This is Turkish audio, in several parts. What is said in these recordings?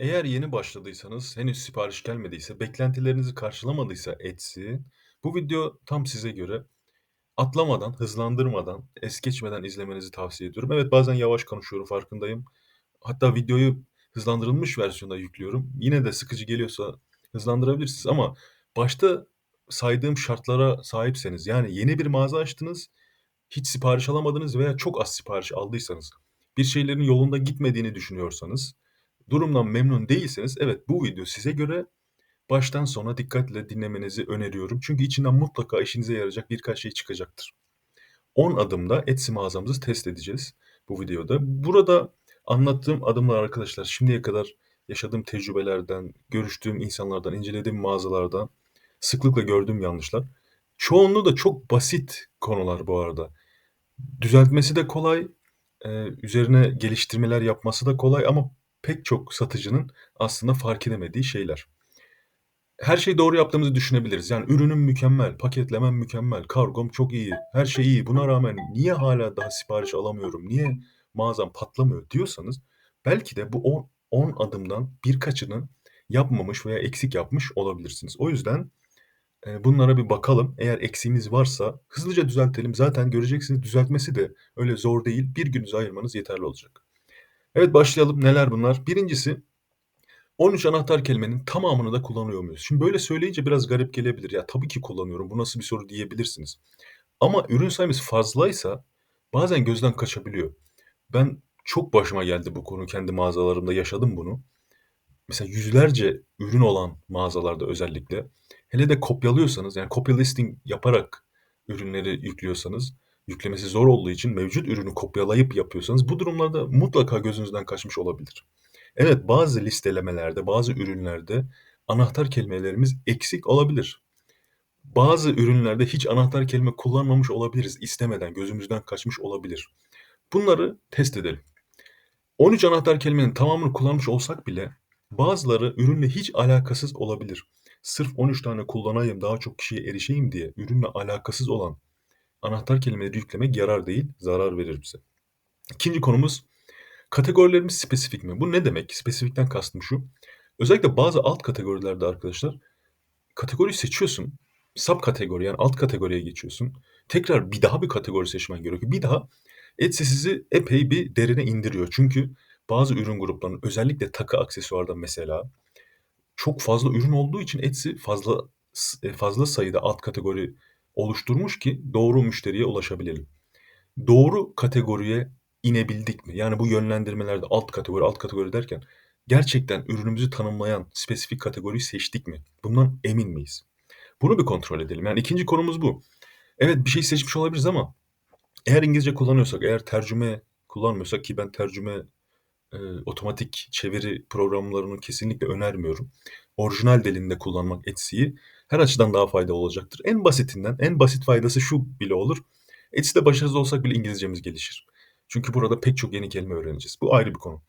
Eğer yeni başladıysanız, henüz sipariş gelmediyse, beklentilerinizi karşılamadıysa Etsy, bu video tam size göre. Atlamadan, hızlandırmadan, es geçmeden izlemenizi tavsiye ediyorum. Evet, bazen yavaş konuşuyorum, farkındayım. Hatta videoyu hızlandırılmış versiyonda yüklüyorum. Yine de sıkıcı geliyorsa hızlandırabilirsiniz ama başta saydığım şartlara sahipseniz, yani yeni bir mağaza açtınız, hiç sipariş alamadınız veya çok az sipariş aldıysanız, bir şeylerin yolunda gitmediğini düşünüyorsanız, durumdan memnun değilseniz, evet bu video size göre. Baştan sona dikkatle dinlemenizi öneriyorum. Çünkü içinden mutlaka işinize yarayacak birkaç şey çıkacaktır. 10 adımda Etsy mağazamızı test edeceğiz bu videoda. Burada anlattığım adımlar arkadaşlar şimdiye kadar yaşadığım tecrübelerden, görüştüğüm insanlardan, incelediğim mağazalardan sıklıkla gördüğüm yanlışlar. Çoğunluğu da çok basit konular bu arada. Düzeltmesi de kolay, üzerine geliştirmeler yapması da kolay ama pek çok satıcının aslında fark edemediği şeyler. Her şeyi doğru yaptığımızı düşünebiliriz. Yani ürünüm mükemmel, paketlemem mükemmel, kargom çok iyi, her şey iyi. Buna rağmen niye hala daha sipariş alamıyorum, niye mağazam patlamıyor diyorsanız belki de bu 10 10 adımdan birkaçını yapmamış veya eksik yapmış olabilirsiniz. O yüzden, eee, bunlara bir bakalım. Eğer eksiğimiz varsa hızlıca düzeltelim. Zaten göreceksiniz düzeltmesi de öyle zor değil. Bir gününüzü ayırmanız yeterli olacak. Evet, başlayalım. Neler bunlar? Birincisi 13 anahtar kelimenin tamamını da kullanıyor muyuz? Şimdi böyle söyleyince biraz garip gelebilir. Ya tabii ki kullanıyorum. Bu nasıl bir soru diyebilirsiniz. Ama ürün sayımız fazlaysa bazen gözden kaçabiliyor. Ben çok başıma geldi bu konu. Kendi mağazalarımda yaşadım bunu. Mesela yüzlerce ürün olan mağazalarda özellikle hele de kopyalıyorsanız yani copy listing yaparak ürünleri yüklüyorsanız yüklemesi zor olduğu için mevcut ürünü kopyalayıp yapıyorsanız bu durumlarda mutlaka gözünüzden kaçmış olabilir. Evet, bazı listelemelerde, bazı ürünlerde anahtar kelimelerimiz eksik olabilir. Bazı ürünlerde hiç anahtar kelime kullanmamış olabiliriz istemeden, gözümüzden kaçmış olabilir. Bunları test edelim. 13 anahtar kelimenin tamamını kullanmış olsak bile bazıları ürünle hiç alakasız olabilir. Sırf 13 tane kullanayım, daha çok kişiye erişeyim diye ürünle alakasız olan anahtar kelimeleri yüklemek yarar değil, zarar verir bize. İkinci konumuz kategorilerimiz spesifik mi? Bu ne demek? Spesifikten kastım şu. Özellikle bazı alt kategorilerde arkadaşlar kategoriyi seçiyorsun. Subkategori yani alt kategoriye geçiyorsun. Tekrar bir daha bir kategori seçmen gerekiyor. Bir daha Etsy sizi epey bir derine indiriyor. Çünkü bazı ürün gruplarının özellikle takı aksesuarda mesela çok fazla ürün olduğu için Etsy fazla s fazla sayıda alt kategori oluşturmuş ki doğru müşteriye ulaşabilelim. Doğru kategoriye inebildik mi? Yani bu yönlendirmelerde alt kategori, alt kategori derken gerçekten ürünümüzü tanımlayan spesifik kategoriyi seçtik mi? Bundan emin miyiz? Bunu bir kontrol edelim. Yani ikinci konumuz bu. Evet, bir şey seçmiş olabiliriz ama eğer İngilizce kullanıyorsak, eğer tercüme kullanmıyorsak ki ben tercüme, eee, otomatik çeviri programlarını kesinlikle önermiyorum. Orijinal dilinde kullanmak Etsy'yi her açıdan daha faydalı olacaktır. En basitinden, en basit faydası şu bile olur. Etsy'de başarısız olsak bile İngilizcemiz gelişir. Çünkü burada pek çok yeni kelime öğreneceğiz. Bu ayrı bir konu.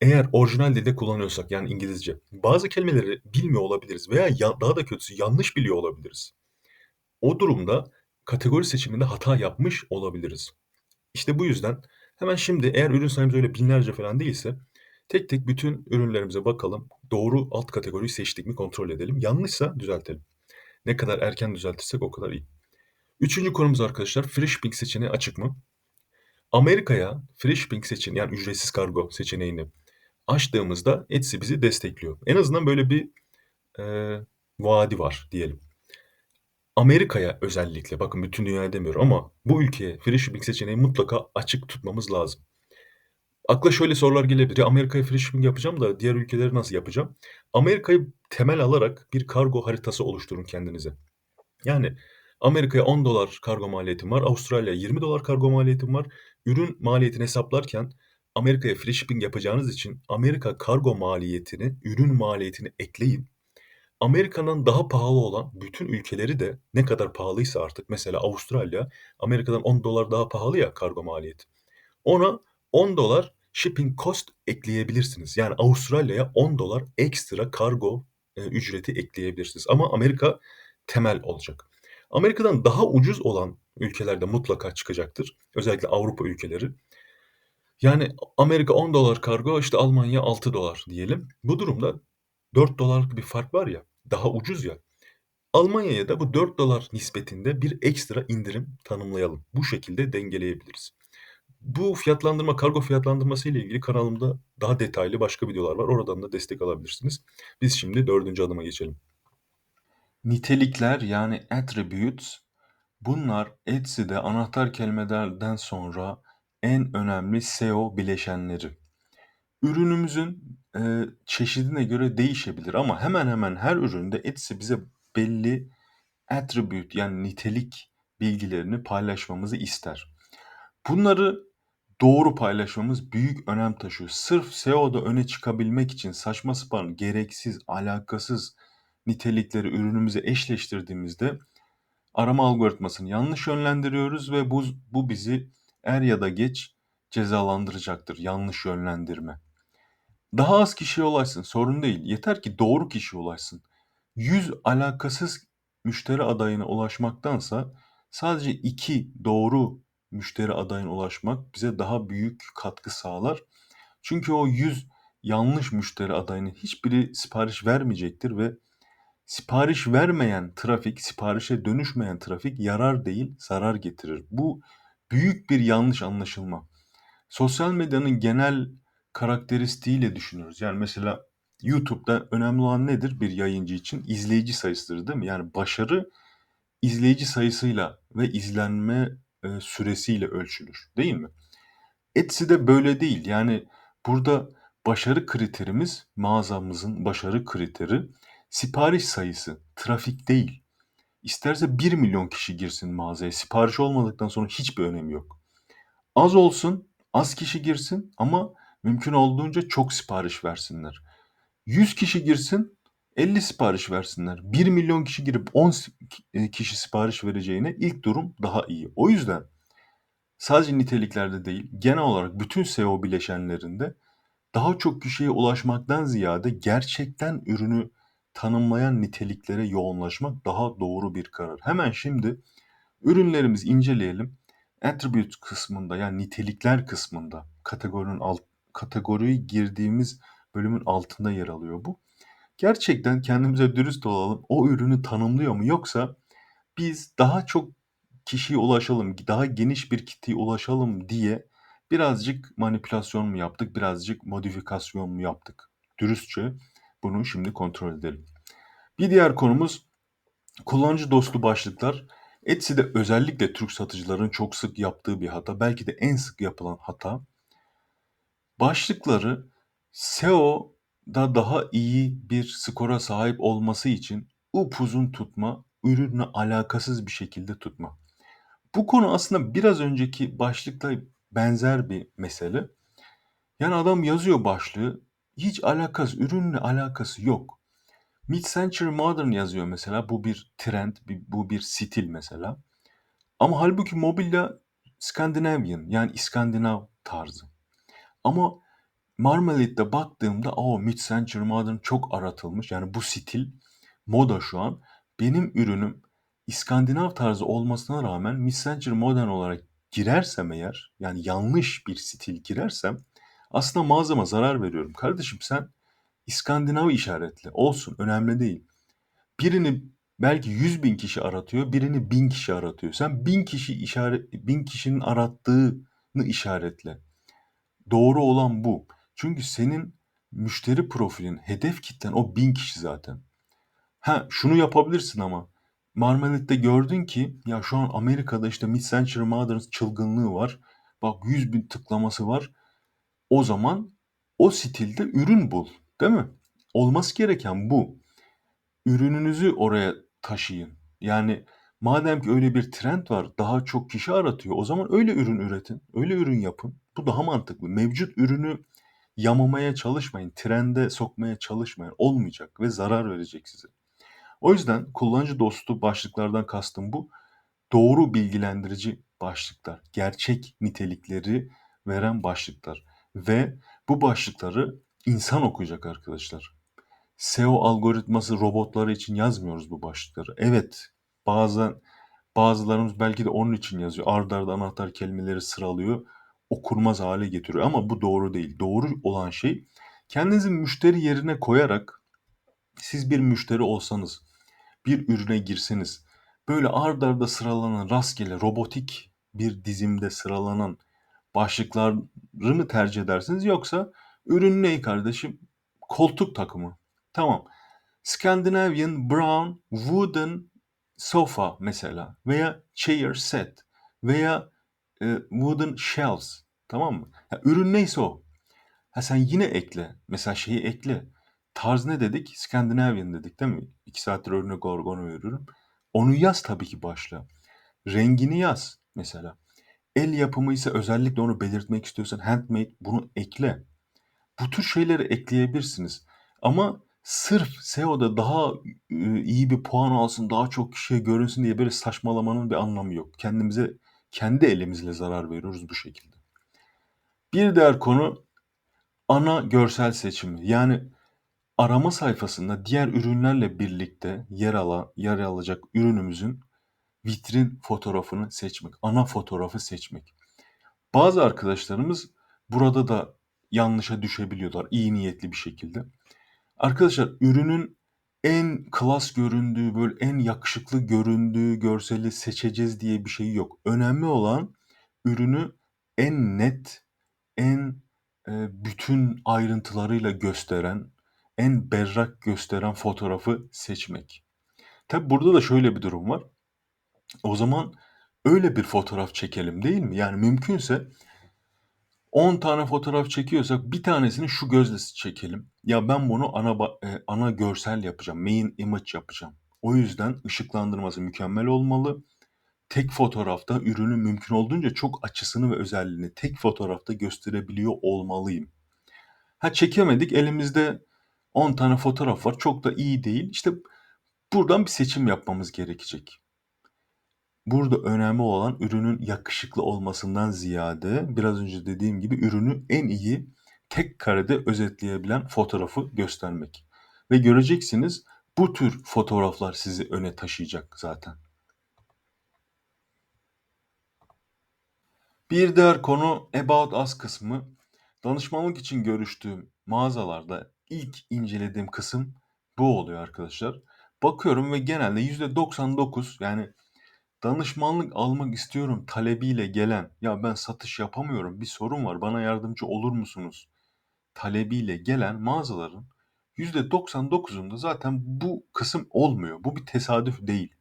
Eğer orijinal dilde kullanıyorsak yani İngilizce, bazı kelimeleri bilmiyor olabiliriz veya ya daha da kötüsü yanlış biliyor olabiliriz. O durumda kategori seçiminde hata yapmış olabiliriz. İşte bu yüzden hemen şimdi eğer ürün sayımız öyle binlerce falan değilse tek tek bütün ürünlerimize bakalım. Doğru alt kategoriyi seçtik mi kontrol edelim. Yanlışsa düzeltelim. Ne kadar erken düzeltirsek o kadar iyi. Üçüncü konumuz arkadaşlar free shipping seçeneği açık mı? Amerika'ya free shipping seçeneği yani ücretsiz kargo seçeneğini açtığımızda Etsy bizi destekliyor. En azından böyle bir, eee, vaadi var diyelim. Amerika'ya özellikle, bakın bütün dünyaya demiyorum ama bu ülkeye free shipping seçeneği mutlaka açık tutmamız lazım. Akla şöyle sorular gelebilir. Ya Amerika'ya free shipping yapacağım da diğer ülkeleri nasıl yapacağım? Amerika'yı temel alarak bir kargo haritası oluşturun kendinize. Yani Amerika'ya $10 kargo maliyetim var, Avustralya'ya $20 kargo maliyetim var. Ürün maliyetini hesaplarken Amerika'ya free shipping yapacağınız için Amerika kargo maliyetini, ürün maliyetini ekleyin. Amerika'dan daha pahalı olan bütün ülkeleri de ne kadar pahalıysa artık mesela Avustralya Amerika'dan $10 daha pahalı ya kargo maliyeti. Ona $10 shipping cost ekleyebilirsiniz. Yani Avustralya'ya $10 ekstra kargo, eee, ücreti ekleyebilirsiniz ama Amerika temel olacak. Amerika'dan daha ucuz olan ülkeler de mutlaka çıkacaktır. Özellikle Avrupa ülkeleri. Yani Amerika $10 kargo, işte Almanya $6 diyelim. Bu durumda $4'lık bir fark var ya, daha ucuz ya. Almanya'ya da bu $4 nispetinde bir ekstra indirim tanımlayalım. Bu şekilde dengeleyebiliriz. Bu fiyatlandırma, kargo fiyatlandırması ile ilgili kanalımda daha detaylı başka videolar var. Oradan da destek alabilirsiniz. Biz şimdi 4. adıma geçelim. Nitelikler yani attributes bunlar Etsy'de anahtar kelimelerden sonra en önemli SEO bileşenleri. Ürünümüzün e, çeşidine göre değişebilir ama hemen hemen her üründe Etsy bize belli attribute yani nitelik bilgilerini paylaşmamızı ister. Bunları doğru paylaşmamız büyük önem taşıyor. Sırf SEO'da öne çıkabilmek için saçma sapan, gereksiz, alakasız nitelikleri ürünümüze eşleştirdiğimizde arama algoritmasını yanlış yönlendiriyoruz ve bu, bu bizi er ya da geç cezalandıracaktır. Yanlış yönlendirme. Daha az kişiye ulaşsın sorun değil. Yeter ki doğru kişiye ulaşsın. 100 alakasız müşteri adayına ulaşmaktansa sadece 2 doğru müşteri adayına ulaşmak bize daha büyük katkı sağlar. Çünkü o 100 yanlış müşteri adayının hiçbiri sipariş vermeyecektir ve sipariş vermeyen trafik, siparişe dönüşmeyen trafik yarar değil, zarar getirir. Bu büyük bir yanlış anlaşılma. Sosyal medyanın genel karakteristiğiyle düşünüyoruz. Yani mesela YouTube'da önemli olan nedir bir yayıncı için? İzleyici sayısıdır değil mi? Yani başarı izleyici sayısıyla ve izlenme e, süresiyle ölçülür değil mi? Etsy'de böyle değil. Yani burada başarı kriterimiz mağazamızın başarı kriteri sipariş sayısı, trafik değil. İsterse 1 milyon kişi girsin mağazaya. Sipariş olmadıktan sonra hiçbir önemi yok. Az olsun, az kişi girsin ama mümkün olduğunca çok sipariş versinler. 100 kişi girsin, 50 sipariş versinler. 1 milyon kişi girip 10 e, kişi sipariş vereceğine ilk durum daha iyi. O yüzden sadece niteliklerde değil, genel olarak bütün SEO bileşenlerinde daha çok kişiye ulaşmaktan ziyade gerçekten ürünü tanımlayan niteliklere yoğunlaşmak daha doğru bir karar. Hemen şimdi ürünlerimizi inceleyelim. Attribute kısmında yani nitelikler kısmında kategorinin alt kategoriyi girdiğimiz bölümün altında yer alıyor bu. Gerçekten kendimize dürüst olalım. O ürünü tanımlıyor mu yoksa biz daha çok kişiye ulaşalım, daha geniş bir kitleye ulaşalım diye birazcık manipülasyon mu yaptık, birazcık modifikasyon mu yaptık? Dürüstçe bunu şimdi kontrol edelim. Bir diğer konumuz kullanıcı dostu başlıklar. Etsy'de özellikle Türk satıcıların çok sık yaptığı bir hata, belki de en sık yapılan hata. Başlıkları SEO'da daha iyi bir skora sahip olması için upuzun tutma, ürünle alakasız bir şekilde tutma. Bu konu aslında biraz önceki başlıkla benzer bir mesele. Yani adam yazıyor başlığı, hiç alakası, ürünle alakası yok. Mid-century modern yazıyor mesela. Bu bir trend, bu bir stil mesela. Ama halbuki mobilya Scandinavian yani İskandinav tarzı. Ama Marmalade'de baktığımda o mid-century modern çok aratılmış. Yani bu stil moda şu an. Benim ürünüm İskandinav tarzı olmasına rağmen mid-century modern olarak girersem eğer yani yanlış bir stil girersem aslında mağazama zarar veriyorum. Kardeşim sen İskandinav işaretli. Olsun önemli değil. Birini belki 100 bin kişi aratıyor, birini 1000 kişi aratıyor. Sen 1000 kişi işaret 1000 kişinin arattığını işaretle. Doğru olan bu. Çünkü senin müşteri profilin, hedef kitlen o 1000 kişi zaten. Ha şunu yapabilirsin ama Marmarit'te gördün ki ya şu an Amerika'da işte Mid-Century Modern çılgınlığı var. Bak 100 bin tıklaması var. O zaman o stilde ürün bul. Değil mi? Olması gereken bu. Ürününüzü oraya taşıyın. Yani madem ki öyle bir trend var, daha çok kişi aratıyor. O zaman öyle ürün üretin, öyle ürün yapın. Bu daha mantıklı. Mevcut ürünü yamamaya çalışmayın, trende sokmaya çalışmayın. Olmayacak ve zarar verecek size. O yüzden kullanıcı dostu başlıklardan kastım bu. Doğru bilgilendirici başlıklar, gerçek nitelikleri veren başlıklar ve bu başlıkları insan okuyacak arkadaşlar. SEO algoritması robotları için yazmıyoruz bu başlıkları. Evet, bazen bazılarımız belki de onun için yazıyor. Ard arda anahtar kelimeleri sıralıyor. Okunmaz hale getiriyor ama bu doğru değil. Doğru olan şey kendinizi müşteri yerine koyarak siz bir müşteri olsanız, bir ürüne girseniz, böyle ard arda sıralanan rastgele robotik bir dizimde sıralanan başlıkları mı tercih edersiniz yoksa ürün ne kardeşim? Koltuk takımı. Tamam. Scandinavian brown wooden sofa mesela veya chair set veya e, wooden shelves tamam mı? Ya, ürün neyse o. Ha sen yine ekle. Mesela şeyi ekle. Tarz ne dedik? Scandinavian dedik değil mi? İki saattir örnek olarak onu veriyorum. Onu yaz tabii ki başla. Rengini yaz mesela. El yapımı ise özellikle onu belirtmek istiyorsan handmade bunu ekle. Bu tür şeyleri ekleyebilirsiniz. Ama sırf SEO'da daha iyi bir puan alsın, daha çok kişiye görünsün diye böyle saçmalamanın bir anlamı yok. Kendimize, kendi elimizle zarar veriyoruz bu şekilde. Bir diğer konu ana görsel seçimi. Yani arama sayfasında diğer ürünlerle birlikte yer, ala, yer alacak ürünümüzün vitrin fotoğrafını seçmek, ana fotoğrafı seçmek. Bazı arkadaşlarımız burada da yanlışa düşebiliyorlar iyi niyetli bir şekilde. Arkadaşlar ürünün en klas göründüğü, böyle en yakışıklı göründüğü görseli seçeceğiz diye bir şey yok. Önemli olan ürünü en net, en e, bütün ayrıntılarıyla gösteren, en berrak gösteren fotoğrafı seçmek. Tabi burada da şöyle bir durum var. O zaman öyle bir fotoğraf çekelim değil mi? Yani mümkünse 10 tane fotoğraf çekiyorsak bir tanesini şu gözle çekelim. Ya ben bunu ana e, ana görsel yapacağım. Main image yapacağım. O yüzden ışıklandırması mükemmel olmalı. Tek fotoğrafta ürünün mümkün olduğunca çok açısını ve özelliğini tek fotoğrafta gösterebiliyor olmalıyım. Ha çekemedik elimizde 10 tane fotoğraf var. Çok da iyi değil. İşte buradan bir seçim yapmamız gerekecek. Burada önemli olan ürünün yakışıklı olmasından ziyade biraz önce dediğim gibi ürünü en iyi tek karede özetleyebilen fotoğrafı göstermek. Ve göreceksiniz bu tür fotoğraflar sizi öne taşıyacak zaten. Bir diğer konu About Us kısmı. Danışmanlık için görüştüğüm mağazalarda ilk incelediğim kısım bu oluyor arkadaşlar. Bakıyorum ve genelde %99 yani danışmanlık almak istiyorum talebiyle gelen, ya ben satış yapamıyorum, bir sorun var, bana yardımcı olur musunuz? talebiyle gelen mağazaların %99'unda zaten bu kısım olmuyor. Bu bir tesadüf değil.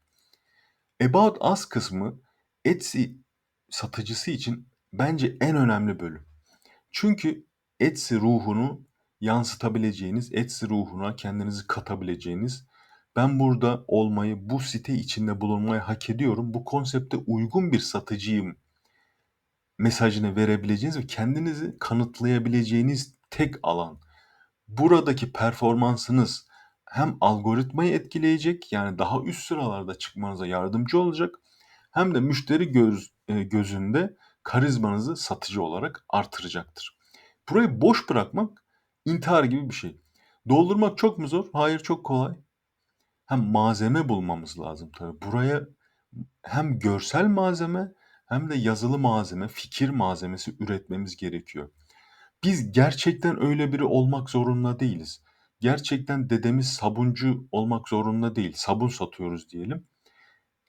About Us kısmı Etsy satıcısı için bence en önemli bölüm. Çünkü Etsy ruhunu yansıtabileceğiniz, Etsy ruhuna kendinizi katabileceğiniz ben burada olmayı, bu site içinde bulunmayı hak ediyorum. Bu konsepte uygun bir satıcıyım mesajını verebileceğiniz ve kendinizi kanıtlayabileceğiniz tek alan. Buradaki performansınız hem algoritmayı etkileyecek yani daha üst sıralarda çıkmanıza yardımcı olacak hem de müşteri göz, gözünde karizmanızı satıcı olarak artıracaktır. Burayı boş bırakmak intihar gibi bir şey. Doldurmak çok mu zor? Hayır çok kolay hem malzeme bulmamız lazım tabii. Buraya hem görsel malzeme hem de yazılı malzeme, fikir malzemesi üretmemiz gerekiyor. Biz gerçekten öyle biri olmak zorunda değiliz. Gerçekten dedemiz sabuncu olmak zorunda değil. Sabun satıyoruz diyelim.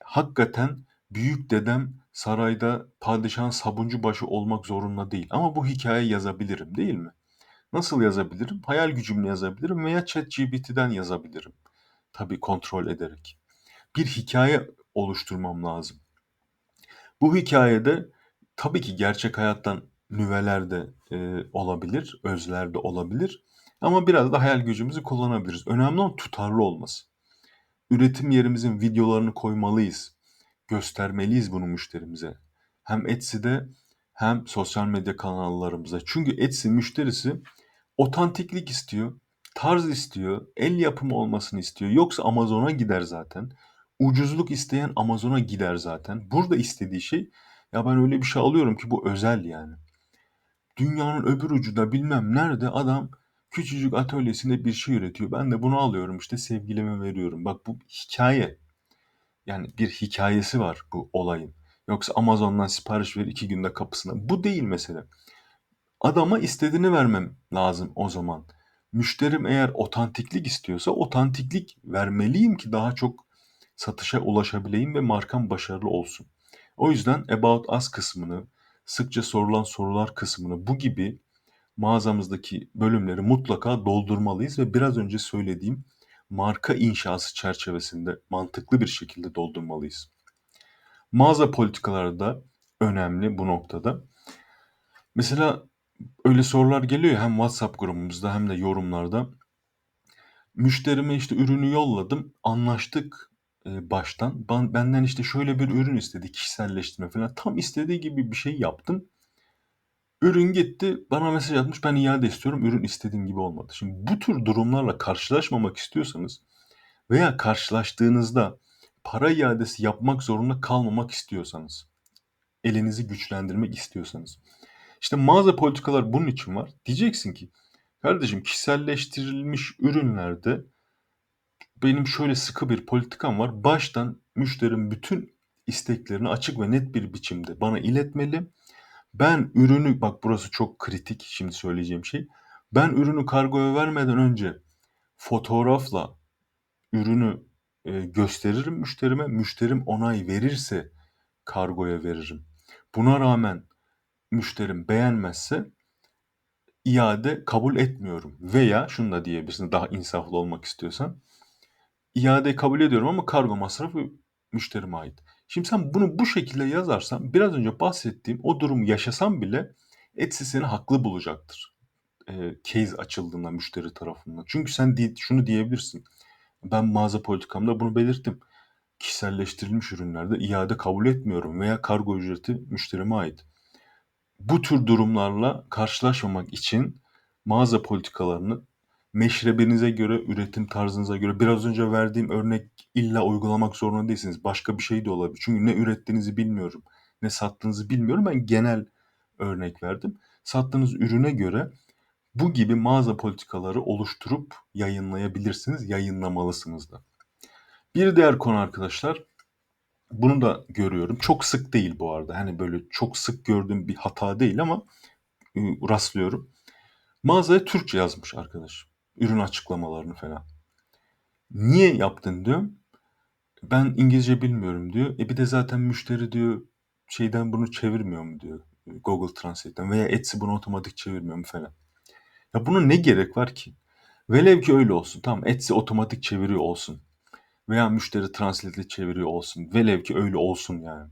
Hakikaten büyük dedem sarayda padişahın sabuncu başı olmak zorunda değil. Ama bu hikaye yazabilirim değil mi? Nasıl yazabilirim? Hayal gücümle yazabilirim veya ChatGPT'den yazabilirim tabii kontrol ederek. Bir hikaye oluşturmam lazım. Bu hikayede tabii ki gerçek hayattan nüveler de e, olabilir, özler de olabilir. Ama biraz da hayal gücümüzü kullanabiliriz. Önemli olan tutarlı olması. Üretim yerimizin videolarını koymalıyız. Göstermeliyiz bunu müşterimize. Hem Etsy'de hem sosyal medya kanallarımıza. Çünkü Etsy müşterisi otantiklik istiyor tarz istiyor, el yapımı olmasını istiyor. Yoksa Amazon'a gider zaten. Ucuzluk isteyen Amazon'a gider zaten. Burada istediği şey ya ben öyle bir şey alıyorum ki bu özel yani. Dünyanın öbür ucunda bilmem nerede adam küçücük atölyesinde bir şey üretiyor. Ben de bunu alıyorum işte sevgilime veriyorum. Bak bu hikaye. Yani bir hikayesi var bu olayın. Yoksa Amazon'dan sipariş ver 2 günde kapısına. Bu değil mesele. Adama istediğini vermem lazım o zaman. Müşterim eğer otantiklik istiyorsa otantiklik vermeliyim ki daha çok satışa ulaşabileyim ve markam başarılı olsun. O yüzden About Us kısmını, sıkça sorulan sorular kısmını bu gibi mağazamızdaki bölümleri mutlaka doldurmalıyız ve biraz önce söylediğim marka inşası çerçevesinde mantıklı bir şekilde doldurmalıyız. Mağaza politikaları da önemli bu noktada. Mesela öyle sorular geliyor hem WhatsApp grubumuzda hem de yorumlarda. Müşterime işte ürünü yolladım, anlaştık e, baştan. Ben, benden işte şöyle bir ürün istedi, kişiselleştirme falan. Tam istediği gibi bir şey yaptım. Ürün gitti, bana mesaj atmış, ben iade istiyorum, ürün istediğim gibi olmadı. Şimdi bu tür durumlarla karşılaşmamak istiyorsanız veya karşılaştığınızda para iadesi yapmak zorunda kalmamak istiyorsanız, elinizi güçlendirmek istiyorsanız. İşte mağaza politikalar bunun için var. Diyeceksin ki, kardeşim kişiselleştirilmiş ürünlerde benim şöyle sıkı bir politikam var. Baştan müşterim bütün isteklerini açık ve net bir biçimde bana iletmeli. Ben ürünü, bak burası çok kritik şimdi söyleyeceğim şey. Ben ürünü kargoya vermeden önce fotoğrafla ürünü e, gösteririm müşterime. Müşterim onay verirse kargoya veririm. Buna rağmen müşterim beğenmezse iade kabul etmiyorum. Veya şunu da diyebilirsin daha insaflı olmak istiyorsan. İade kabul ediyorum ama kargo masrafı müşterime ait. Şimdi sen bunu bu şekilde yazarsan biraz önce bahsettiğim o durumu yaşasan bile Etsy seni haklı bulacaktır. E, case açıldığında müşteri tarafından. Çünkü sen di- şunu diyebilirsin. Ben mağaza politikamda bunu belirttim. Kişiselleştirilmiş ürünlerde iade kabul etmiyorum veya kargo ücreti müşterime ait. Bu tür durumlarla karşılaşmamak için mağaza politikalarını meşrebinize göre, üretim tarzınıza göre biraz önce verdiğim örnek illa uygulamak zorunda değilsiniz. Başka bir şey de olabilir. Çünkü ne ürettiğinizi bilmiyorum, ne sattığınızı bilmiyorum. Ben genel örnek verdim. Sattığınız ürüne göre bu gibi mağaza politikaları oluşturup yayınlayabilirsiniz, yayınlamalısınız da. Bir diğer konu arkadaşlar, bunu da görüyorum. Çok sık değil bu arada. Hani böyle çok sık gördüğüm bir hata değil ama e, rastlıyorum. Mağazaya Türkçe yazmış arkadaş. Ürün açıklamalarını falan. Niye yaptın diyor. Ben İngilizce bilmiyorum diyor. E bir de zaten müşteri diyor şeyden bunu çevirmiyor mu diyor. Google Translate'ten veya Etsy bunu otomatik çevirmiyor mu falan. Ya bunun ne gerek var ki? Velev ki öyle olsun. Tamam Etsy otomatik çeviriyor olsun. Veya müşteri translate'le çeviriyor olsun. Velev ki öyle olsun yani.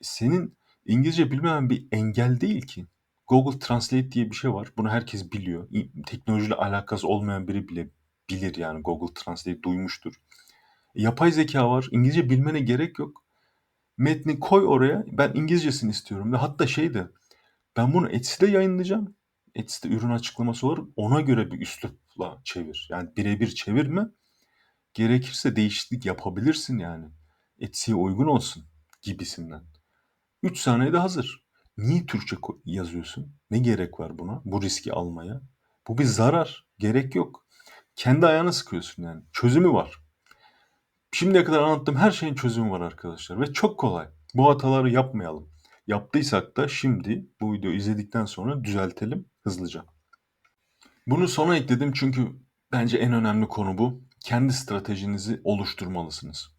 Senin İngilizce bilmemen bir engel değil ki. Google Translate diye bir şey var. Bunu herkes biliyor. Teknolojiyle alakası olmayan biri bile bilir yani Google Translate duymuştur. Yapay zeka var. İngilizce bilmene gerek yok. Metni koy oraya. Ben İngilizcesini istiyorum. Ve hatta şey de ben bunu Etsy'de yayınlayacağım. Etsy'de ürün açıklaması olur. Ona göre bir üslupla çevir. Yani birebir çevirme. Gerekirse değişiklik yapabilirsin yani. Etsy'ye uygun olsun gibisinden. 3 saniyede hazır. Niye Türkçe yazıyorsun? Ne gerek var buna? Bu riski almaya. Bu bir zarar. Gerek yok. Kendi ayağını sıkıyorsun yani. Çözümü var. Şimdiye kadar anlattığım her şeyin çözümü var arkadaşlar ve çok kolay. Bu hataları yapmayalım. Yaptıysak da şimdi bu videoyu izledikten sonra düzeltelim hızlıca. Bunu sona ekledim çünkü bence en önemli konu bu. Kendi stratejinizi oluşturmalısınız.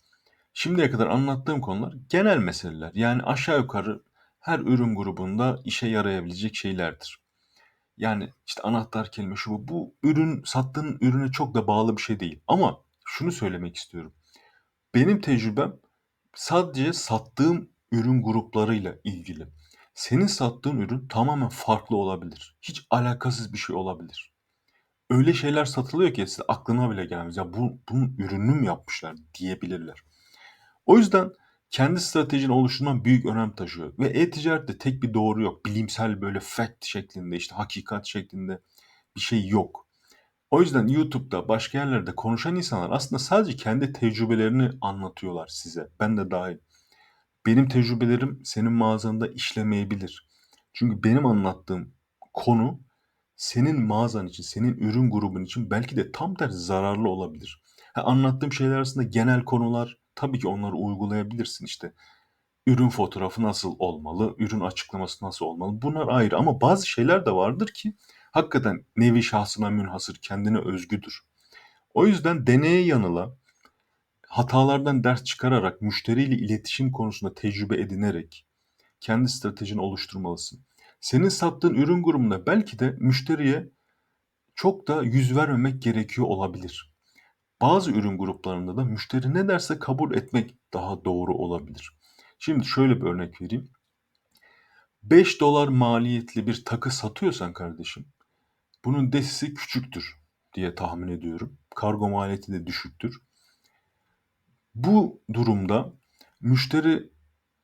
Şimdiye kadar anlattığım konular genel meseleler. Yani aşağı yukarı her ürün grubunda işe yarayabilecek şeylerdir. Yani işte anahtar kelime şu bu. Bu ürün sattığın ürüne çok da bağlı bir şey değil. Ama şunu söylemek istiyorum. Benim tecrübem sadece sattığım ürün gruplarıyla ilgili. Senin sattığın ürün tamamen farklı olabilir. Hiç alakasız bir şey olabilir. Öyle şeyler satılıyor ki size aklına bile gelmez. Ya bu, bunun ürününü mü yapmışlar diyebilirler. O yüzden kendi stratejini oluşturman büyük önem taşıyor. Ve e-ticarette tek bir doğru yok. Bilimsel böyle fact şeklinde işte hakikat şeklinde bir şey yok. O yüzden YouTube'da başka yerlerde konuşan insanlar aslında sadece kendi tecrübelerini anlatıyorlar size. Ben de dahil. Benim tecrübelerim senin mağazanda işlemeyebilir. Çünkü benim anlattığım konu senin mağazan için, senin ürün grubun için belki de tam tersi zararlı olabilir. Ha, anlattığım şeyler arasında genel konular tabii ki onları uygulayabilirsin işte. ürün fotoğrafı nasıl olmalı, ürün açıklaması nasıl olmalı bunlar ayrı ama bazı şeyler de vardır ki hakikaten nevi şahsına münhasır, kendine özgüdür. O yüzden deneye yanıla, hatalardan ders çıkararak, müşteriyle iletişim konusunda tecrübe edinerek kendi stratejini oluşturmalısın. Senin sattığın ürün grubunda belki de müşteriye çok da yüz vermemek gerekiyor olabilir. Bazı ürün gruplarında da müşteri ne derse kabul etmek daha doğru olabilir. Şimdi şöyle bir örnek vereyim. 5 dolar maliyetli bir takı satıyorsan kardeşim, bunun desisi küçüktür diye tahmin ediyorum. Kargo maliyeti de düşüktür. Bu durumda müşteri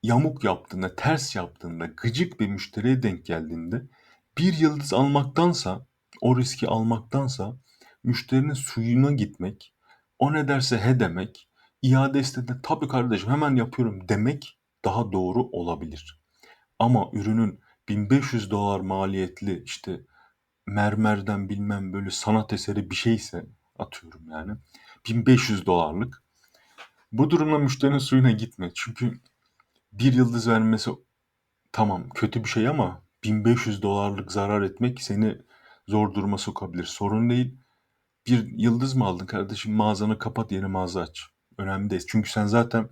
yamuk yaptığında, ters yaptığında, gıcık bir müşteriye denk geldiğinde bir yıldız almaktansa, o riski almaktansa müşterinin suyuna gitmek, o ne derse he demek, iade istediğinde tabii kardeşim hemen yapıyorum demek daha doğru olabilir. Ama ürünün 1500 dolar maliyetli işte mermerden bilmem böyle sanat eseri bir şeyse atıyorum yani 1500 dolarlık bu durumda müşterinin suyuna gitme. Çünkü bir yıldız vermesi tamam kötü bir şey ama 1500 dolarlık zarar etmek seni zor duruma sokabilir. Sorun değil. Bir yıldız mı aldın kardeşim mağazanı kapat yeni mağaza aç. Önemli değil. Çünkü sen zaten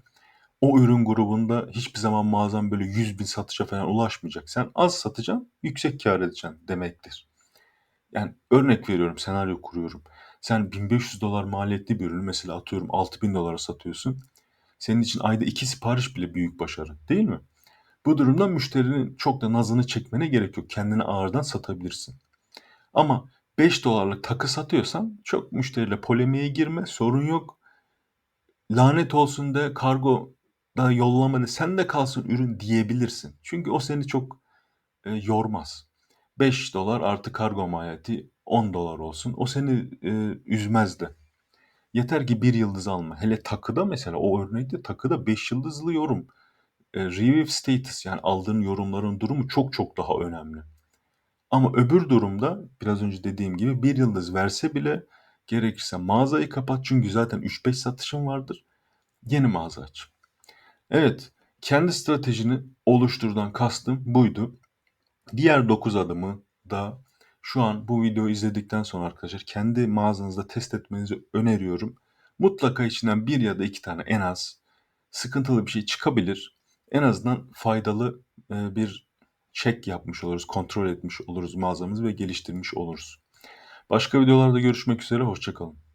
o ürün grubunda hiçbir zaman mağazan böyle 100 bin satışa falan ulaşmayacak. Sen az satacaksın, yüksek kar edeceksin demektir. Yani örnek veriyorum, senaryo kuruyorum. Sen 1500 dolar maliyetli bir ürünü mesela atıyorum 6000 dolara satıyorsun. Senin için ayda iki sipariş bile büyük başarı değil mi? Bu durumda müşterinin çok da nazını çekmene gerek yok. Kendini ağırdan satabilirsin. Ama 5 dolarlık takı satıyorsan çok müşteriyle polemiğe girme sorun yok. Lanet olsun de kargo da yollamadı sen de kalsın ürün diyebilirsin. Çünkü o seni çok e, yormaz. 5 dolar artı kargo maliyeti 10 dolar olsun. O seni e, üzmez de. Yeter ki bir yıldız alma. Hele takıda mesela o örnekte takıda 5 yıldızlı yorum. E, review status yani aldığın yorumların durumu çok çok daha önemli. Ama öbür durumda biraz önce dediğim gibi bir yıldız verse bile gerekirse mağazayı kapat çünkü zaten 3-5 satışın vardır. Yeni mağaza aç. Evet, kendi stratejini oluşturdan kastım buydu. Diğer 9 adımı da şu an bu videoyu izledikten sonra arkadaşlar kendi mağazanızda test etmenizi öneriyorum. Mutlaka içinden bir ya da iki tane en az sıkıntılı bir şey çıkabilir. En azından faydalı bir check yapmış oluruz, kontrol etmiş oluruz mağazamızı ve geliştirmiş oluruz. Başka videolarda görüşmek üzere, hoşçakalın.